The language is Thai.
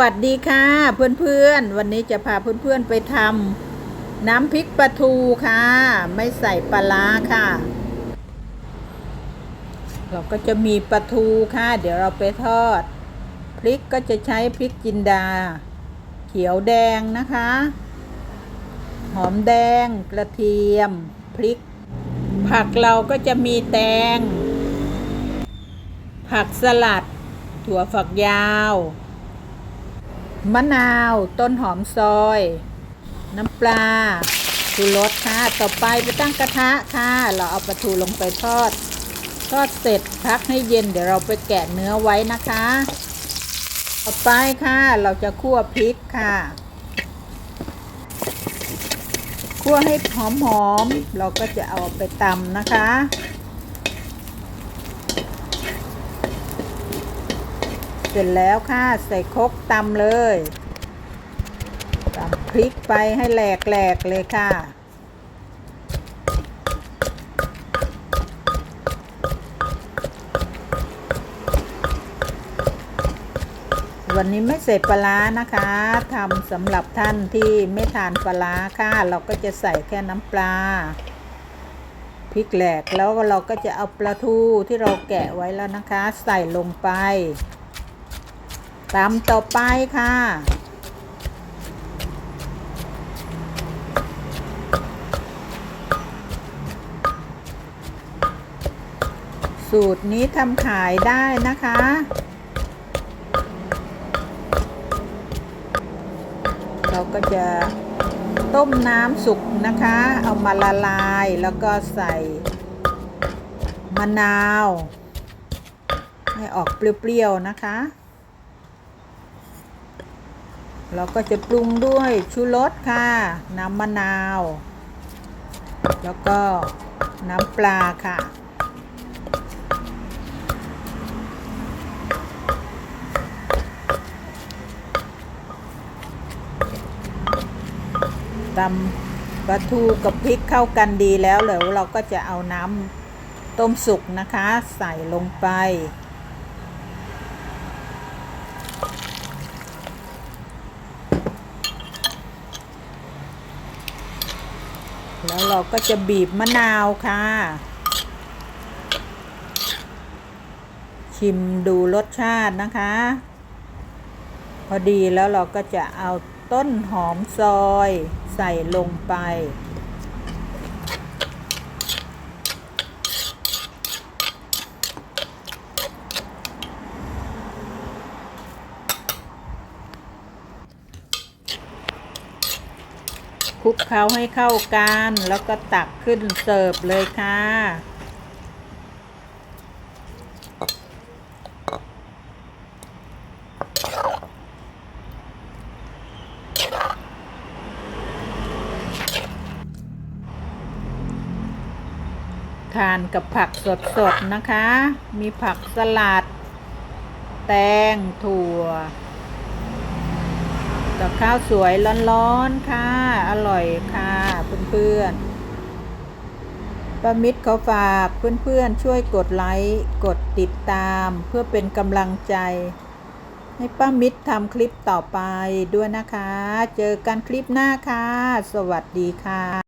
วัสดีค่ะเพื่อนๆ วันนี้จะพาเพื่อนๆไปทำน้ำพริกปลาทูค่ะ ไม่ใส่ปลาร้าค่ะ เราก็จะมีปลาทูค่ะ เดี๋ยวเราไปทอด พริกก็จะใช้พริกจินดา เขียวแดงนะคะ หอมแดงกระเทียม พริก ผักเราก็จะมีแตง ผักสลัด ถั่วฝักยาว มะนาว ต้นหอมซอย น้ำปลาชูรสค่ะ ต่อไปไปตั้งกระทะค่ะ เราเอาปลาทูลงไปทอด ทอดเสร็จพักให้เย็นเดี๋ยวเราไปแกะเนื้อไว้นะคะ ต่อไปค่ะ เราจะคั่วพริกค่ะ คั่วให้หอมๆ เราก็จะเอาไปตำนะคะ เสร็จแล้วค่ะใส่ครกตำเลยตำพริกไปให้แหลกๆเลยค่ะวันนี้ไม่ใส่ปลานะคะทำสำหรับท่านที่ไม่ทานปลาร้าค่ะ เราก็จะใส่แค่น้ำปลาพริกแหลกแล้วเราก็จะเอาปลาทูที่เราแกะไว้แล้วนะคะ ใส่ลงไป ตำต่อไปค่ะ สูตรนี้ทำขายได้นะคะ เราก็จะต้มน้ำสุกนะคะ เอามาละลายแล้วก็ใส่มะนาว ให้ออกเปรี้ยวๆนะคะ เราก็จะปรุงด้วยชูรสค่ะ น้ำมะนาว แล้วก็น้ำปลาค่ะ ตำปลาทูกับพริกเข้ากันดีแล้วเดี๋ยวเราก็จะเอาน้ำต้มสุกนะคะ ใส่ลงไป แล้วเราก็จะบีบมะนาวค่ะ ชิมดูรสชาตินะคะ พอดีแล้วเราก็จะเอาต้นหอมซอยใส่ลงไป คลุกเคล้าให้เข้ากัน แล้วก็ตักขึ้นเสิร์ฟเลยค่ะ ทานกับผักสดๆนะคะ มีผักสลัด แตงถั่ว กับข้าวสวยร้อนๆค่ะ อร่อยค่ะเพื่อนๆป้ามิตรเขาฝากเพื่อนๆ ช่วยกดไลค์กดติดตามเพื่อเป็นกำลังใจ ให้ป้ามิตรทำคลิปต่อไปด้วยนะคะ เจอกันคลิปหน้าค่ะ สวัสดีค่ะ